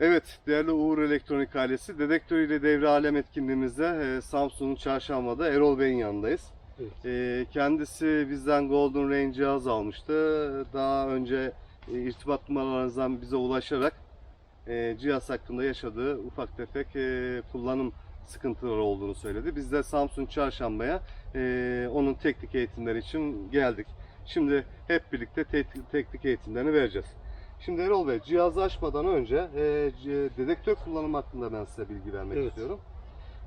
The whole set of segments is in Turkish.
Evet, değerli Uğur Elektronik ailesi, dedektör ile devre alem etkinliğimizde e, Samsun'un çarşambada Erol Bey'in yanındayız. Evet. E, kendisi bizden Golden Range cihaz almıştı. Daha önce e, irtibat numaralarınızdan bize ulaşarak e, cihaz hakkında yaşadığı ufak tefek e, kullanım sıkıntıları olduğunu söyledi. Biz de Samsun Çarşamba'ya e, onun teknik eğitimleri için geldik. Şimdi hep birlikte te- teknik eğitimlerini vereceğiz. Şimdi Erol Bey cihazı açmadan önce e, dedektör kullanımı hakkında ben size bilgi vermek Evet. istiyorum.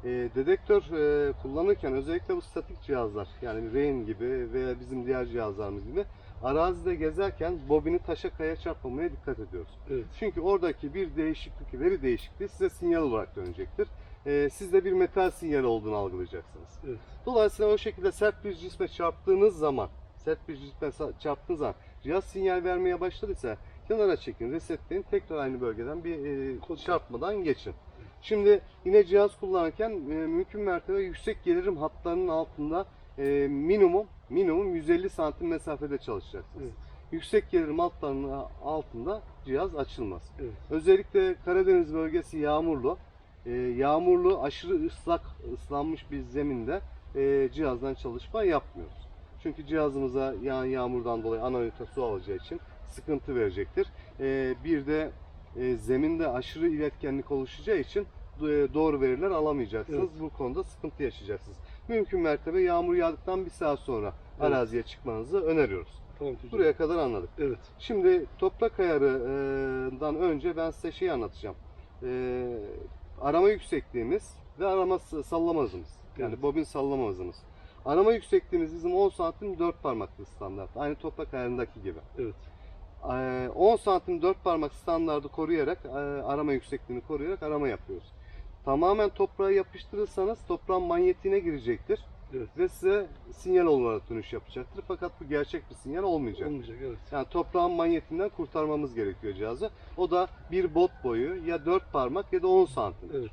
E, dedektör e, kullanırken özellikle bu statik cihazlar yani Rain gibi veya bizim diğer cihazlarımız gibi arazide gezerken bobini taşa kaya çarpmamaya dikkat ediyoruz. Evet. Çünkü oradaki bir değişiklik, veri değişikliği size sinyal olarak dönecektir. E, siz de bir metal sinyal olduğunu algılayacaksınız. Evet. Dolayısıyla o şekilde sert bir cisme çarptığınız zaman, sert bir cisme çarptığınız zaman cihaz sinyal vermeye başladıysa kenara çekin, resetleyin, tekrar aynı bölgeden bir e, çarpmadan geçin. Şimdi yine cihaz kullanırken e, mümkün mertebe yüksek gelirim hatlarının altında e, minimum minimum 150 santim mesafede çalışacaksınız. Evet. Yüksek gelirim hatlarının altında cihaz açılmaz. Evet. Özellikle Karadeniz bölgesi yağmurlu. E, yağmurlu, aşırı ıslak, ıslanmış bir zeminde e, cihazdan çalışma yapmıyoruz. Çünkü cihazımıza yağan yağmurdan dolayı ana ünite su alacağı için sıkıntı verecektir. E, bir de e, zeminde aşırı iletkenlik oluşacağı için e, doğru veriler alamayacaksınız. Evet. Bu konuda sıkıntı yaşayacaksınız. Mümkün mertebe yağmur yağdıktan bir saat sonra Evet. araziye çıkmanızı öneriyoruz. Tamam hocam. Buraya kadar anladık. Evet. Şimdi toprak ayarından önce ben size şey anlatacağım. Ee, arama yüksekliğimiz ve arama sallama hızımız. Yani Evet. bobin sallama hızımız. Arama yüksekliğimiz bizim 10 santim 4 parmaklı standart. Aynı toprak ayarındaki gibi. Evet. Ee, 10 santim 4 parmak standardı koruyarak, arama yüksekliğini koruyarak arama yapıyoruz. Tamamen toprağa yapıştırırsanız toprağın manyetiğine girecektir Evet. ve size sinyal olarak dönüş yapacaktır. Fakat bu gerçek bir sinyal olmayacak. Olmayacak evet. Yani toprağın manyetinden kurtarmamız gerekiyor cihazı. O da bir bot boyu ya 4 parmak ya da 10 santim. Evet.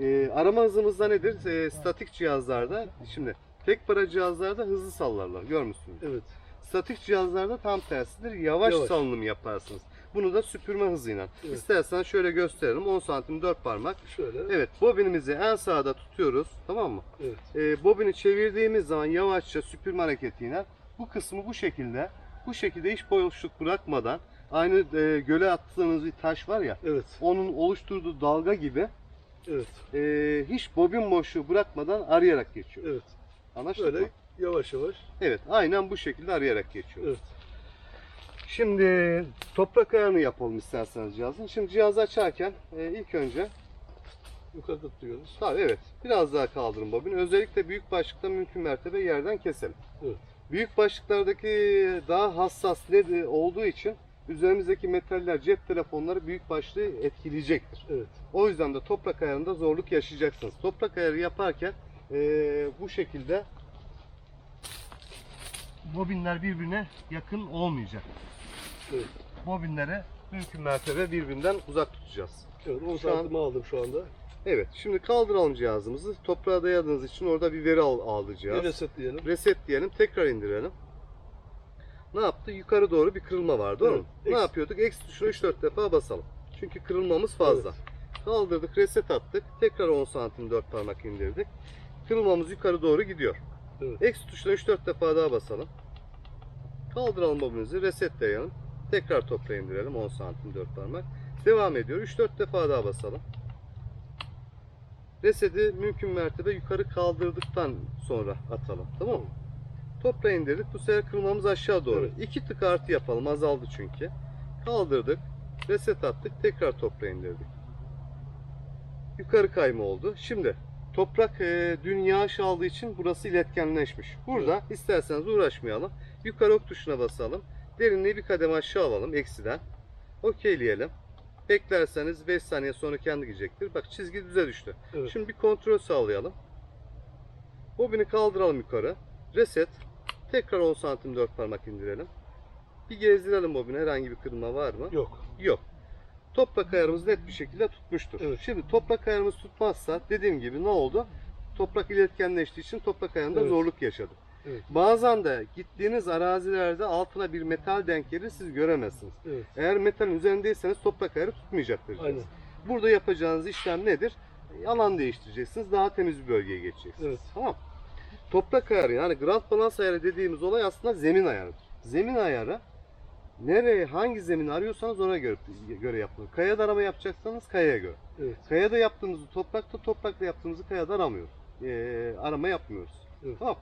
Ee, arama hızımız da nedir? Ee, statik cihazlarda şimdi tek para cihazlarda hızlı sallarlar görmüşsünüz. Evet. Statik cihazlarda tam tersidir. Yavaş, Yavaş. salınım yaparsınız. Bunu da süpürme hızıyla. Evet. İstersen şöyle gösterelim. 10 santim 4 parmak. Şöyle. Evet bobinimizi en sağda tutuyoruz. Tamam mı? Evet. e, bobini çevirdiğimiz zaman yavaşça süpürme hareketiyle bu kısmı bu şekilde bu şekilde hiç boşluk bırakmadan aynı e, göle attığınız bir taş var ya Evet. onun oluşturduğu dalga gibi Evet. e, hiç bobin boşluğu bırakmadan arayarak geçiyor. Evet. Anlaştık Böyle mı? Yavaş yavaş. Evet aynen bu şekilde arayarak geçiyor. Evet. Şimdi toprak ayarını yapalım isterseniz cihazın. Şimdi cihazı açarken e, ilk önce Yukarıda tutuyoruz. Tabii evet. Biraz daha kaldırın bobini. Özellikle büyük başlıkta mümkün mertebe yerden keselim. Evet. Büyük başlıklardaki daha hassas led olduğu için üzerimizdeki metaller, cep telefonları büyük başlığı etkileyecektir. Evet. O yüzden de toprak ayarında zorluk yaşayacaksınız. Toprak ayarı yaparken eee, bu şekilde bobinler birbirine yakın olmayacak. Evet. Bobinleri mümkün mertebe birbirinden uzak tutacağız. Evet. 10 Şu an- santim aldım şu anda. Evet, şimdi kaldıralım cihazımızı. Toprağa dayadığınız için orada bir veri al, aldı cihaz. Bir reset diyelim. Reset diyelim, tekrar indirelim. Ne yaptı? Yukarı doğru bir kırılma var, doğru mu? Evet, Ne yapıyorduk? Eksi tuşuna 3-4 defa basalım. Çünkü kırılmamız fazla. Kaldırdık, reset attık. Tekrar 10 santim 4 parmak indirdik. Kırılmamız yukarı doğru gidiyor. Evet. Eksi tuşuna 3-4 defa daha basalım. Kaldıralım bobinizi, resetleyelim. Tekrar toprağa indirelim 10 santim 4 parmak. Devam ediyor. 3-4 defa daha basalım. Reseti mümkün mertebe yukarı kaldırdıktan sonra atalım. Tamam mı? Toprağa indirdik. Bu sefer kırmamız aşağı doğru. Evet. İki tık artı yapalım. Azaldı çünkü. Kaldırdık. Reset attık. Tekrar toprağa indirdik. Yukarı kayma oldu. Şimdi toprak e, dün yağış aldığı için burası iletkenleşmiş. Burada isterseniz uğraşmayalım. Yukarı ok tuşuna basalım. Derinliği bir kademe aşağı alalım eksiden. Okeyleyelim. Beklerseniz 5 saniye sonra kendi gidecektir. Bak çizgi düze düştü. Evet. Şimdi bir kontrol sağlayalım. Bobini kaldıralım yukarı. Reset. Tekrar 10 santim 4 parmak indirelim. Bir gezdirelim bobini. Herhangi bir kırılma var mı? Yok. Yok. Toprak ayarımız net bir şekilde tutmuştur. Evet. Şimdi toprak ayarımız tutmazsa dediğim gibi ne oldu? Toprak iletkenleştiği için toprak ayarında Evet. zorluk yaşadık. Evet. Bazen de gittiğiniz arazilerde altına bir metal denk gelir siz göremezsiniz. Evet. Eğer metalin üzerindeyseniz toprak ayarı tutmayacaktır. Aynen. Burada yapacağınız işlem nedir? Alan değiştireceksiniz. Daha temiz bir bölgeye geçeceksiniz. Evet. Tamam. Toprak ayarı yani ground balans ayarı dediğimiz olay aslında zemin ayarıdır. Zemin ayarı nereye hangi zemin arıyorsanız ona göre, göre yapılır. Kayada arama yapacaksanız kayaya göre. Evet. Kayada yaptığımızı toprakta, toprakta yaptığımızı kayada aramıyoruz. Ee, arama yapmıyoruz. Evet. Tamam.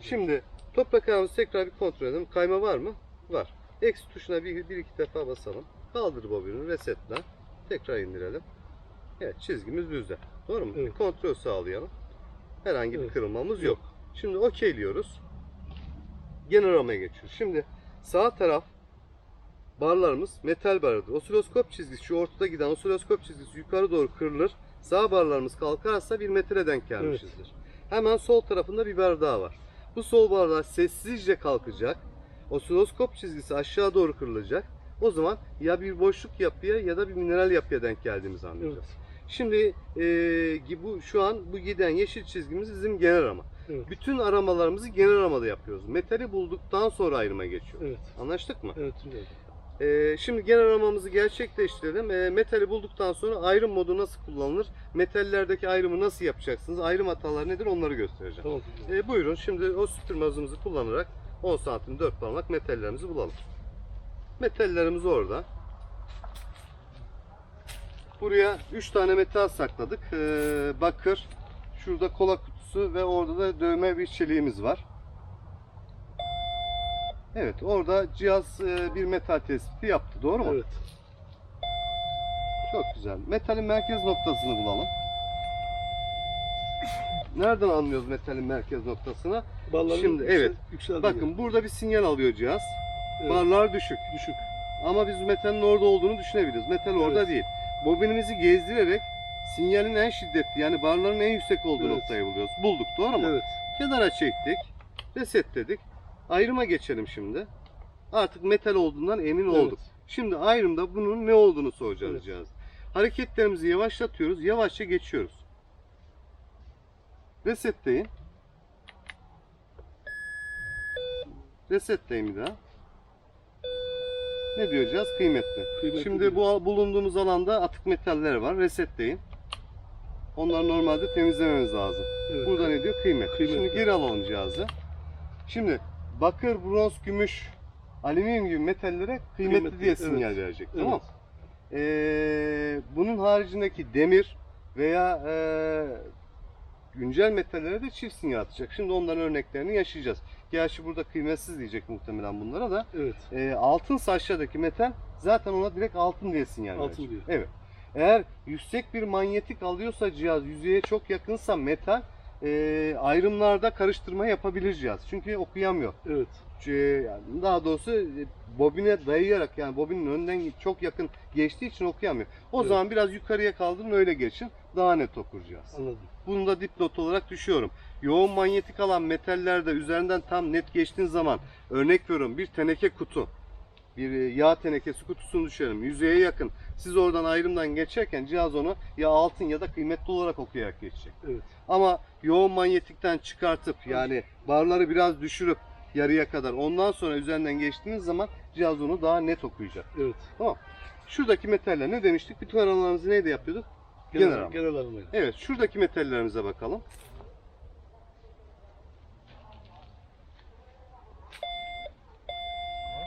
Şimdi toprak ayarımızı tekrar bir kontrol edelim. Kayma var mı? Var. Eksi tuşuna bir, bir iki defa basalım. Kaldır bobini, resetle. Tekrar indirelim. Evet çizgimiz düzde. Doğru mu? Evet. Bir kontrol sağlayalım. Herhangi bir Evet. kırılmamız yok. Şimdi okeyliyoruz. Genel aramaya geçiyoruz. Şimdi sağ taraf barlarımız metal barıdır. Osiloskop çizgisi şu ortada giden osiloskop çizgisi yukarı doğru kırılır. Sağ barlarımız kalkarsa bir metale denk gelmişizdir. Hemen sol tarafında bir bar daha var. Bu sol barlar sessizce kalkacak. Osiloskop çizgisi aşağı doğru kırılacak. O zaman ya bir boşluk yapıya ya da bir mineral yapıya denk geldiğimizi anlayacağız. Evet. Şimdi e, bu şu an bu giden yeşil çizgimiz bizim genel arama. Evet. Bütün aramalarımızı genel aramada yapıyoruz. Metali bulduktan sonra ayrıma geçiyor. Evet. Anlaştık mı? Evet. güzel. E, şimdi genel aramamızı gerçekleştirelim. E, metali bulduktan sonra ayrım modu nasıl kullanılır? Metallerdeki ayrımı nasıl yapacaksınız? Ayrım hataları nedir? Onları göstereceğim. Tamam. güzel. E, buyurun şimdi o süpürme hızımızı kullanarak 10 santim 4 parmak metallerimizi bulalım. Metallerimiz orada. Buraya 3 tane metal sakladık. Ee, bakır, şurada kola kutusu ve orada da dövme bir çeliğimiz var. Evet, orada cihaz e, bir metal tespiti yaptı. Doğru mu? Evet. Çok güzel. Metalin merkez noktasını bulalım. Nereden anlıyoruz metalin merkez noktasını? Balların Şimdi, yüksel- evet. Yükseldi. Bakın burada bir sinyal alıyor cihaz. Evet. Barlar düşük. Düşük. Ama biz metalin orada olduğunu düşünebiliriz. Metal orada Evet. değil. Bobinimizi gezdirerek sinyalin en şiddetli yani barların en yüksek olduğu Evet. noktayı buluyoruz. Bulduk doğru mu? Evet. Kenara çektik. Resetledik. Ayrıma geçelim şimdi. Artık metal olduğundan emin olduk. Şimdi ayrımda bunun ne olduğunu soracağız Evet. Hareketlerimizi yavaşlatıyoruz. Yavaşça geçiyoruz. Resetleyin. Resetleyin bir daha. Ne diyor cihaz? Kıymetli. Kıymetli Şimdi diyor. bu bulunduğumuz alanda atık metaller var. Resetleyin. Onları normalde temizlememiz lazım. Evet. Burada ne diyor? Kıymetli. Kıymetli. Şimdi geri alalım cihazı. Şimdi bakır, bronz, gümüş, alüminyum gibi metallere kıymetli, Kıymetli, diye evet. sinyal verecek. Evet. Tamam. Ee, bunun haricindeki demir veya ee, güncel metallere de çift sinyal atacak. Şimdi onların örneklerini yaşayacağız. Gerçi burada kıymetsiz diyecek muhtemelen bunlara da. Evet. E, altınsa aşağıdaki metal zaten ona direkt altın diye sinyal Altın verecek. diyor. Evet. Eğer yüksek bir manyetik alıyorsa cihaz yüzeye çok yakınsa metal e, ayrımlarda karıştırma yapabilir cihaz. Çünkü okuyamıyor. Evet. Yani daha doğrusu e, bobine dayayarak yani bobinin önden çok yakın geçtiği için okuyamıyor. O Evet. zaman biraz yukarıya kaldırın öyle geçin. Daha net okur cihaz. Anladım. Bunu da dipnot olarak düşüyorum. Yoğun manyetik alan metallerde üzerinden tam net geçtiğin zaman örnek veriyorum bir teneke kutu. Bir e, yağ tenekesi kutusunu düşelim. Yüzeye yakın. Siz oradan ayrımdan geçerken cihaz onu ya altın ya da kıymetli olarak okuyarak geçecek. Evet. Ama yoğun manyetikten çıkartıp yani barları biraz düşürüp yarıya kadar ondan sonra üzerinden geçtiğiniz zaman cihaz onu daha net okuyacak. Evet. Şuradaki metaller ne demiştik? Bütün aramalarımızı neyde yapıyorduk? Genel Genel, genel aramayla. Evet, şuradaki metallerimize bakalım.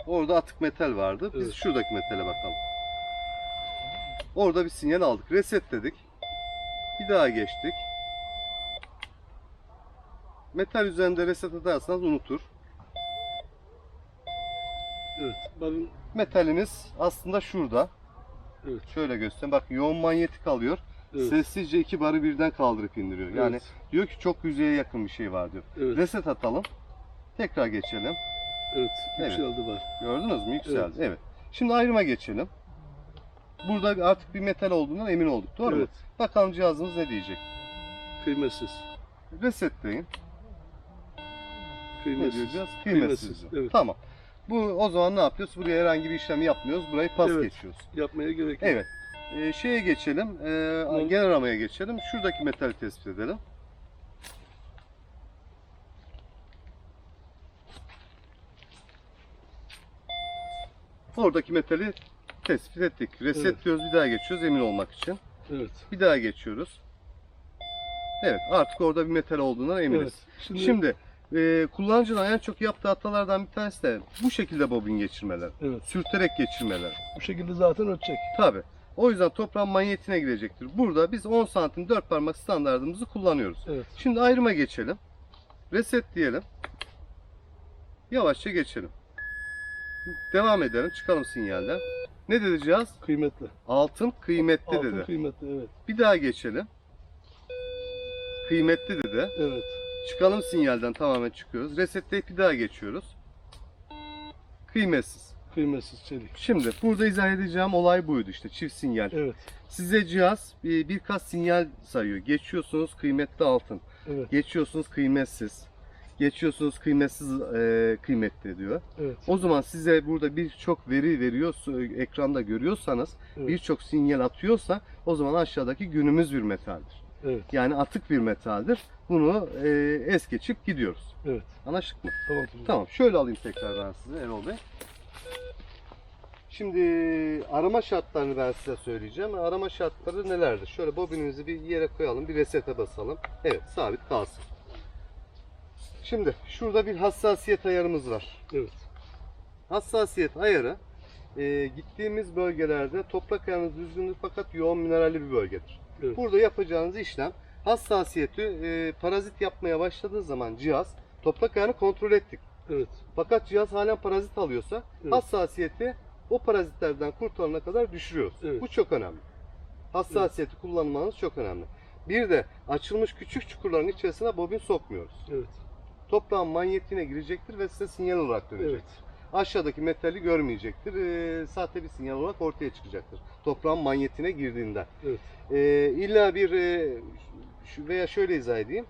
Orada atık metal vardı. Biz Evet. şuradaki metale bakalım. Orada bir sinyal aldık. Resetledik. Bir daha geçtik. Metal üzerinde reset ederseniz unutur. Evet. Bakın. Metalimiz aslında şurada. Evet. Şöyle göstereyim. Bak yoğun manyetik alıyor. Evet. Sessizce iki barı birden kaldırıp indiriyor. Yani Evet. diyor ki çok yüzeye yakın bir şey var diyor. Evet. Reset atalım. Tekrar geçelim. Evet. Evet. Yükseldi var. Gördünüz mü? Yükseldi. Evet. Evet. Şimdi ayrıma geçelim. Burada artık bir metal olduğundan emin olduk. Doğru mu? Evet. Bakalım cihazımız ne diyecek. Kıymetsiz. Resetleyin. Ne Kıymetsiz. cihaz? Kıymetsiz. Kıymetsiz, evet. Tamam. Bu o zaman ne yapıyoruz? Buraya herhangi bir işlem yapmıyoruz. Burayı pas Evet. geçiyoruz. Yapmaya gerek yok. Evet. Ee, şeye geçelim. Ee, genel aramaya geçelim. Şuradaki metali tespit edelim. Oradaki metali tespit ettik. Reset Evet. bir daha geçiyoruz emin olmak için. Evet. Bir daha geçiyoruz. Evet artık orada bir metal olduğundan eminiz. Evet. Şimdi, Şimdi e, kullanıcının en çok yaptığı hatalardan bir tanesi de bu şekilde bobin geçirmeler. evet. Sürterek geçirmeler. Bu şekilde zaten ötecek. Tabi. O yüzden toprağın manyetine girecektir. Burada biz 10 santim 4 parmak standartımızı kullanıyoruz. Evet. Şimdi ayrıma geçelim. Reset diyelim. Yavaşça geçelim. Devam edelim. Çıkalım sinyalden. Ne dedi cihaz? Kıymetli. Altın kıymetli Altın dedi. kıymetli evet. Bir daha geçelim. Kıymetli dedi. Evet. Çıkalım sinyalden tamamen çıkıyoruz. Resetleyip bir daha geçiyoruz. Kıymetsiz. Kıymetsiz çelik. Şimdi burada izah edeceğim olay buydu işte çift sinyal. Evet. Size cihaz bir, birkaç sinyal sayıyor. Geçiyorsunuz kıymetli altın. Evet. Geçiyorsunuz kıymetsiz. Geçiyorsunuz kıymetsiz e, kıymetli diyor. Evet. O zaman size burada birçok veri veriyor, ekranda görüyorsanız, Evet. birçok sinyal atıyorsa o zaman aşağıdaki günümüz bir metaldir. Evet. Yani atık bir metaldir. Bunu e, es geçip gidiyoruz. Evet. Anlaştık mı? Tamam. Tamam. Tamam şöyle alayım tekrar ben size Erol Bey. Şimdi arama şartlarını ben size söyleyeceğim. Arama şartları nelerdir? Şöyle bobinimizi bir yere koyalım, bir resete basalım. Evet sabit kalsın. Şimdi şurada bir hassasiyet ayarımız var. Evet. Hassasiyet ayarı e, gittiğimiz bölgelerde toprak ayağınız düzgündür fakat yoğun mineralli bir bölgedir. Evet. Burada yapacağınız işlem hassasiyeti e, parazit yapmaya başladığı zaman cihaz toprak ayağını kontrol ettik. Evet. Fakat cihaz halen parazit alıyorsa Evet. hassasiyeti o parazitlerden kurtulana kadar düşürüyoruz. Evet. Bu çok önemli. Hassasiyeti kullanmanız çok önemli. Bir de açılmış küçük çukurların içerisine bobin sokmuyoruz. Evet. Toprağın manyetiğine girecektir ve size sinyal olarak dönecek. Evet. Aşağıdaki metali görmeyecektir. Ee, sahte bir sinyal olarak ortaya çıkacaktır. Toprağın manyetine girdiğinde. Evet. Ee, illa bir e, veya şöyle izah edeyim.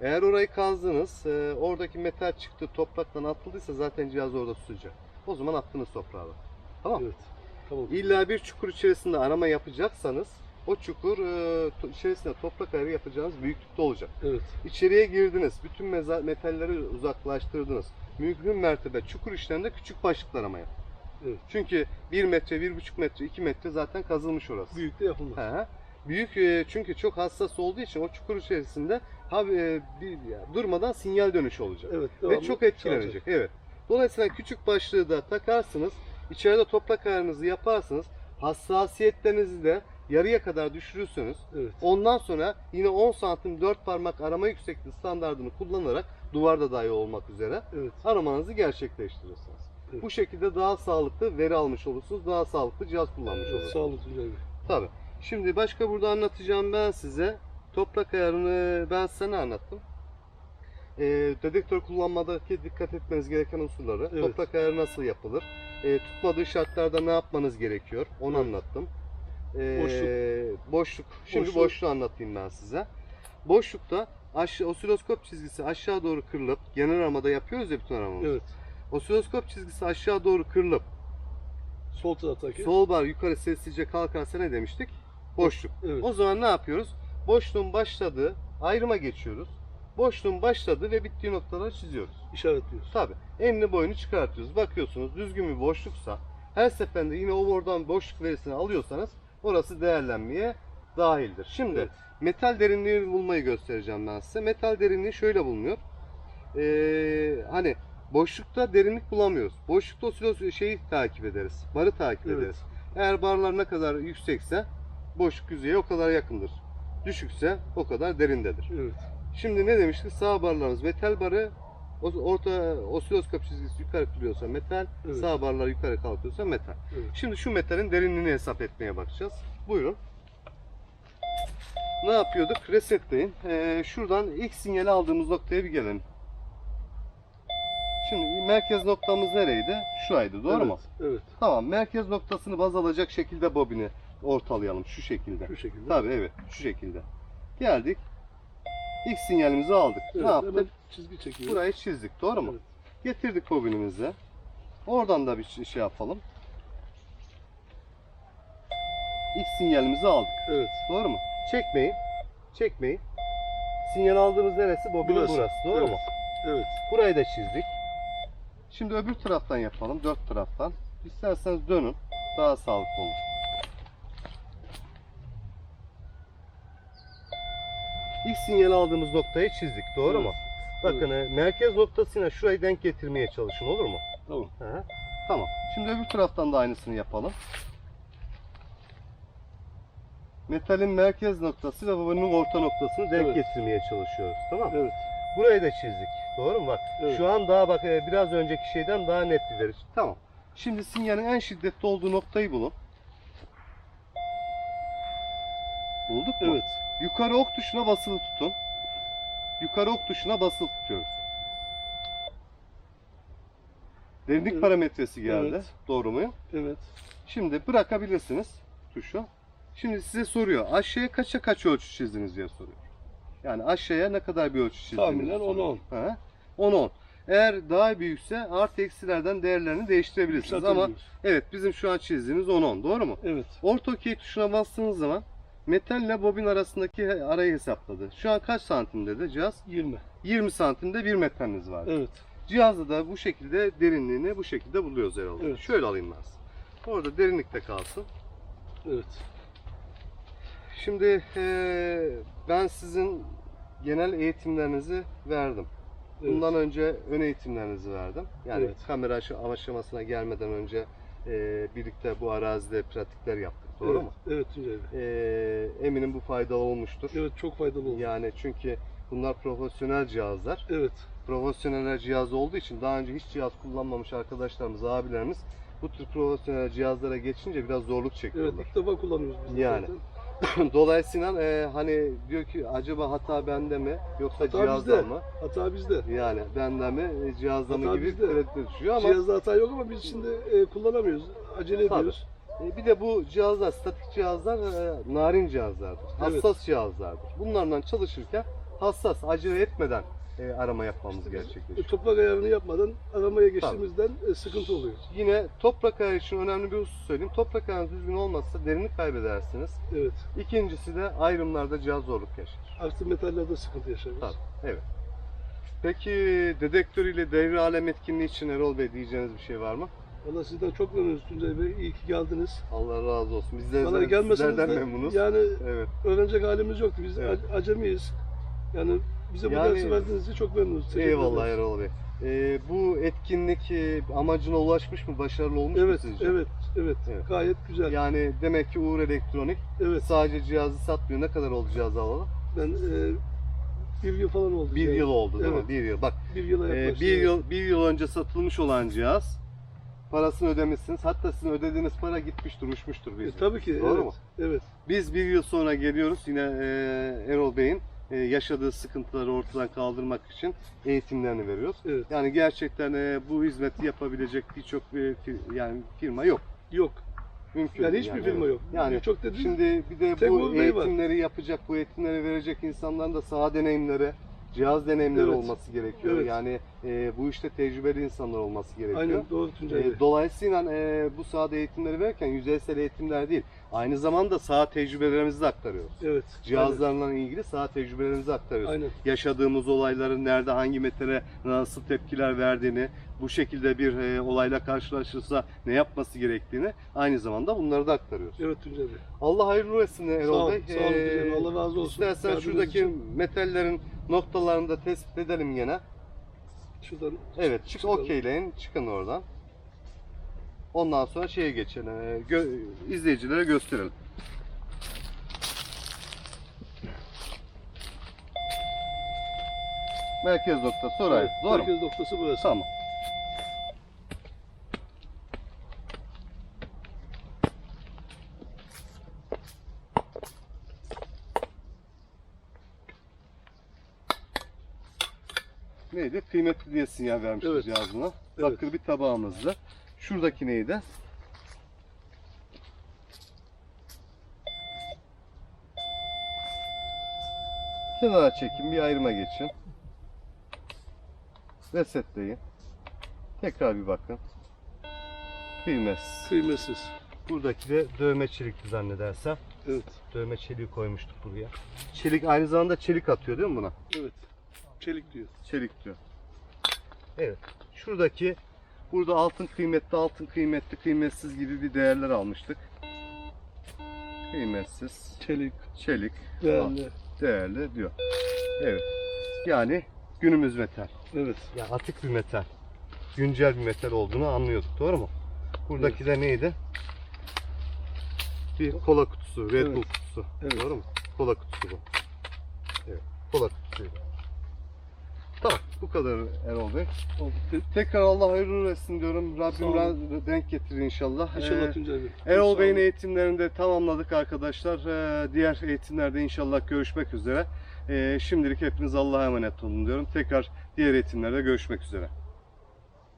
Eğer orayı kazdınız, e, oradaki metal çıktı, topraktan atıldıysa zaten cihaz orada tutacak. O zaman attınız toprağa. Tamam. Evet. Tamam. İlla bir çukur içerisinde arama yapacaksanız o çukur e, to- içerisinde toprak ayarı yapacağınız büyüklükte olacak. Evet. İçeriye girdiniz, bütün meza- metalleri uzaklaştırdınız. Mümkün mertebe çukur işlerinde küçük başlıklar aramaya. Evet. Çünkü 1 metre, 1,5 metre, 2 metre zaten kazılmış orası. Büyük de yapılmaz. He. Büyük e, çünkü çok hassas olduğu için o çukur içerisinde ha, e, bir, ya, durmadan sinyal dönüşü olacak. Evet. Ve devamlı çok etkilenecek. çalacak. Evet. Dolayısıyla küçük başlığı da takarsınız. içeride toprak ayarınızı yaparsınız. Hassasiyetlerinizi de yarıya kadar düşürürsünüz. Evet. Ondan sonra yine 10 santim 4 parmak arama yüksekliği standartını kullanarak duvarda dahi olmak üzere Evet. aramanızı gerçekleştirirsiniz. Evet. Bu şekilde daha sağlıklı veri almış olursunuz. Daha sağlıklı cihaz kullanmış Evet. olursunuz. Sağlıklı bir. Tabii. Şimdi başka burada anlatacağım ben size. Toprak ayarını ben ne anlattım? Ee, dedektör kullanmadaki dikkat etmeniz gereken unsurları. Evet. Toprak ayarı nasıl yapılır? Ee, tutmadığı şartlarda ne yapmanız gerekiyor? Onu Evet. anlattım. Ee, Boşluk. boşluk. Şimdi Boşluk. boşluğu anlatayım ben size. Boşlukta aşağı, osiloskop çizgisi aşağı doğru kırılıp genel aramada yapıyoruz ya bütün aramamızı. Evet. Osiloskop çizgisi aşağı doğru kırılıp Sol taraftaki. sol bar yukarı sessizce kalkarsa ne demiştik? Boşluk. Evet. O zaman ne yapıyoruz? Boşluğun başladığı ayrıma geçiyoruz. Boşluğun başladığı ve bittiği noktaları çiziyoruz. işaretliyoruz. Tabi enli boyunu çıkartıyoruz. Bakıyorsunuz düzgün bir boşluksa her seferinde yine o oradan boşluk verisini alıyorsanız orası değerlenmeye dahildir. Şimdi Evet. metal derinliği bulmayı göstereceğim ben size. Metal derinliği şöyle bulunuyor. Ee, hani boşlukta derinlik bulamıyoruz. Boşlukta osilos şeyi takip ederiz. Barı takip Evet. ederiz. Eğer barlar ne kadar yüksekse boşluk yüzeye o kadar yakındır. Düşükse o kadar derindedir. Evet. Şimdi ne demiştik? Sağ barlarımız metal barı, o- orta osiloskop çizgisi yukarı kırılıyorsa metal, Evet. sağ barlar yukarı kalkıyorsa metal. Evet. Şimdi şu metalin derinliğini hesap etmeye bakacağız. Buyurun. Ne yapıyorduk? Resetleyin. Ee, şuradan ilk sinyali aldığımız noktaya bir gelelim. Şimdi merkez noktamız nereydi? Şuraydı, doğru evet. mu? Evet. Tamam, merkez noktasını baz alacak şekilde bobini ortalayalım şu şekilde. Şu şekilde. Tabii evet, şu şekilde. Geldik. İlk sinyalimizi aldık. Evet, ne yaptık? Çizgi çekiyor. Burayı çizdik, doğru mu? Evet. Getirdik bobinimizi. Oradan da bir şey şey yapalım. İlk sinyalimizi aldık. Evet. Doğru mu? Çekmeyin. Çekmeyin. Sinyal aldığımız neresi? Bobinin burası. Burası. Doğru Evet. mu? Evet. Burayı da çizdik. Şimdi öbür taraftan yapalım. Dört taraftan. İsterseniz dönün. Daha sağlıklı olur. İlk sinyal aldığımız noktayı çizdik. Doğru Evet. mu? Bakın e, merkez noktasına şurayı denk getirmeye çalışın olur mu? Tamam. Hı. Tamam. Şimdi öbür taraftan da aynısını yapalım. Metalin merkez noktası ve babanın orta noktasını denk Evet. getirmeye çalışıyoruz. Tamam mı? Evet. Burayı da çizdik. Doğru mu? Bak Evet. şu an daha bak e, biraz önceki şeyden daha net bir veriş. Tamam. Şimdi sinyalin en şiddetli olduğu noktayı bulun. Bulduk mu? Evet. Yukarı ok tuşuna basılı tutun. Yukarı ok tuşuna basılı tutuyoruz. Derinlik Evet. parametresi geldi. Evet. Doğru mu? Evet. Şimdi bırakabilirsiniz tuşu. Şimdi size soruyor. Aşağıya kaça kaç ölçü çizdiniz diye soruyor. Yani aşağıya ne kadar bir ölçü çizdiniz? Tahminen diye 10'a soruyor. 10. Hı, 10 10. Eğer daha büyükse artı eksilerden değerlerini değiştirebilirsiniz. Ama evet bizim şu an çizdiğimiz 10 10. Doğru mu? Evet. Orta okey tuşuna bastığınız zaman metal ile bobin arasındaki arayı hesapladı. Şu an kaç santim dedi cihaz? 20. 20 santimde bir metaliniz var. Evet. Cihazda da bu şekilde derinliğini bu şekilde buluyoruz herhalde. Evet. Şöyle alayım ben size. Orada derinlikte kalsın. Evet. Şimdi eee, ben sizin genel eğitimlerinizi verdim. Evet. Bundan önce ön eğitimlerinizi verdim. Yani Evet. kamera aşamasına gelmeden önce eee, birlikte bu arazide pratikler yaptık. Doğru evet. mu? Evet Tuncay Bey. Eee, eminim bu faydalı olmuştur. Evet çok faydalı oldu. Yani çünkü bunlar profesyonel cihazlar. Evet. Profesyoneller cihaz olduğu için daha önce hiç cihaz kullanmamış arkadaşlarımız, abilerimiz bu tür profesyonel cihazlara geçince biraz zorluk Evet çekiyorlar. ilk defa kullanıyoruz biz Yani. zaten. Dolayısıyla e, hani diyor ki acaba hata bende mi yoksa Hata cihazda bizde. mı? Hata bizde. Yani bende mi e, cihazda mı Hata gibi bizde. tereddüt düşüyor ama Cihazda hata yok ama biz şimdi e, kullanamıyoruz. Acele Tabii. ediyoruz. e, bir de bu cihazlar statik cihazlar e, narin cihazlardır. Evet. Hassas cihazlardır. Bunlarla çalışırken hassas acele etmeden e, arama yapmamız biz, gerçekleşiyor. toprak ayarını yapmadan aramaya geçtiğimizden e, sıkıntı oluyor. Yine toprak ayarı için önemli bir husus söyleyeyim. Toprak ayarınız düzgün olmazsa derinlik kaybedersiniz. Evet. İkincisi de ayrımlarda cihaz zorluk yaşar. Artı metallerde sıkıntı yaşarız. Tabii. Evet. Peki dedektör ile devre alem etkinliği için Erol Bey diyeceğiniz bir şey var mı? Valla sizden çok memnunuz Tuncay Bey. İyi ki geldiniz. Allah razı olsun. Valla de gelmeseniz sizlerden de memnunuz. yani Evet. öğrenecek halimiz yoktu. Biz Evet. ac- acemiyiz. Yani bize bu Yani- dersi verdiğiniz için çok memnunuz. Teşekkür Eyvallah ederiz. Erol Bey. Ee, bu etkinlik e, amacına ulaşmış mı? Başarılı olmuş mu Evet, sizce? evet, evet, Evet. Gayet güzel. Yani demek ki Uğur Elektronik Evet. sadece cihazı satmıyor. Ne kadar oldu cihazı alalı? Ben e, bir yıl falan oldu. Bir yani. yıl oldu değil Evet. mi? Bir yıl. Bak Bir yıla Ee, yaklaştı. bir yıl bir yıl önce satılmış olan cihaz parasını ödemişsiniz. Hatta sizin ödediğiniz para gitmiştir, uçmuştur E, tabii ki. Doğru evet. mu? Evet. Biz bir yıl sonra geliyoruz yine e, Erol Bey'in yaşadığı sıkıntıları ortadan kaldırmak için eğitimlerini veriyoruz. Evet. Yani gerçekten e, bu hizmeti yapabilecek birçok e, yani firma yok. Yok. Mümkün. Yani hiçbir yani, firma yok. Yani çok dediğiniz Şimdi bir de bu Bey var. eğitimleri yapacak, bu eğitimleri verecek insanların da saha deneyimleri, cihaz deneyimleri Evet. olması gerekiyor. Evet. Yani e, bu işte tecrübeli insanlar olması gerekiyor. Aynen doğru Tuncay. E, dolayısıyla e, bu sahada eğitimleri verirken yüzeysel eğitimler değil, aynı zamanda saha tecrübelerimizi de aktarıyoruz. Evet. Cihazlarla ilgili saha tecrübelerimizi aktarıyoruz. Aynen. Yaşadığımız olayların nerede, hangi metale nasıl tepkiler verdiğini, bu şekilde bir e, olayla karşılaşırsa ne yapması gerektiğini aynı zamanda bunları da aktarıyoruz. Evet Tuncay Bey. Allah hayırlı etsin Erol Bey. sağ olun Ee. Allah razı olsun. İstersen şuradaki için. metallerin noktalarını da tespit edelim gene. Şuradan Evet, çık okeyleyin, çıkın oradan. Ondan sonra şeye geçelim, e, gö- izleyicilere gösterelim. Merkez noktası orayı. Evet, Doğru mu? Merkez noktası burası. Tamam. Neydi? Kıymetli diye sinyal vermişiz Evet. cihazına. Evet. Bakır bir tabağımızda. Şuradaki neydi? Kenara çekin, bir ayrıma geçin. Resetleyin. Tekrar bir bakın. Kıymetsiz. Kıymetsiz. Buradaki de dövme çelikti zannedersem. Evet. Dövme çeliği koymuştuk buraya. Çelik aynı zamanda çelik atıyor değil mi buna? Evet. Çelik diyor. Çelik diyor. Evet. Şuradaki Burada altın kıymetli, altın kıymetli, kıymetsiz gibi bir değerler almıştık. Kıymetsiz, Çelik, çelik, değerli. değerli diyor. Evet. Yani günümüz metal. Evet. Ya atık bir metal. Güncel bir metal olduğunu anlıyorduk. Doğru mu? Buradaki de neydi? Bir kola kutusu, Red Evet. Bull kutusu. Evet. Doğru mu? Kola kutusu bu. Evet. Kola kutusuydu. Tamam. Bu kadar Erol Bey. Oldu. Tekrar Allah hayırlı etsin diyorum. Rabbim ra- denk getirir inşallah. İnşallah Ee, Tuncay Bey. Erol Bey'in eğitimlerini de tamamladık arkadaşlar. Ee, Diğer eğitimlerde inşallah görüşmek üzere. Ee, Şimdilik hepiniz Allah'a emanet olun diyorum. Tekrar diğer eğitimlerde görüşmek üzere.